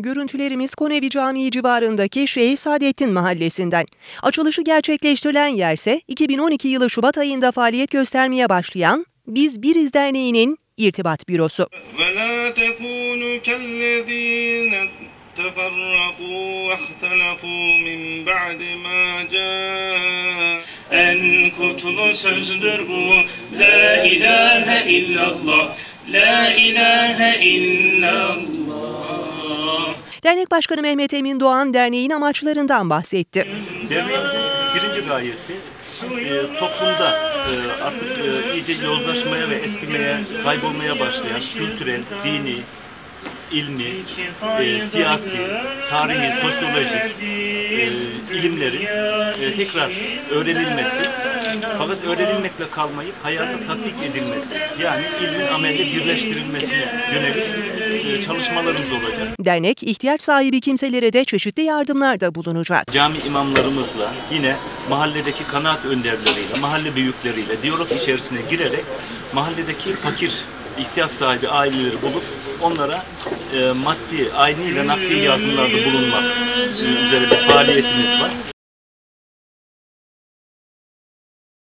Görüntülerimiz Konevi Camii civarındaki Şeyh Saadettin Mahallesi'nden. Açılışı gerçekleştirilen yerse 2012 yılı Şubat ayında faaliyet göstermeye başlayan Biz Biriz Derneği'nin irtibat bürosu. En kutlu sözdür bu La ilahe illallah La ilahe illallah Dernek Başkanı Mehmet Emin Doğan derneğin amaçlarından bahsetti. Derneğimizin birinci gayesi e, toplumda e, artık e, iyice yozlaşmaya ve eskimeye, kaybolmaya başlayan kültürel, dini, ilmi, e, siyasi, tarihi, sosyolojik e, ilimlerin e, tekrar öğrenilmesi fakat öğrenilmekle kalmayıp hayata tatbik edilmesi yani ilmin amelle birleştirilmesine yönelik e, çalışmalarımız olacak. Dernek ihtiyaç sahibi kimselere de çeşitli yardımlarda bulunacak. cami imamlarımızla yine mahalledeki kanaat önderleriyle, mahalle büyükleriyle diyalog içerisine girerek mahalledeki fakir, ihtiyaç sahibi aileleri bulup onlara e, maddi, ayni ve nakdi yardımlarda bulunmak e, üzere bir faaliyetimiz var.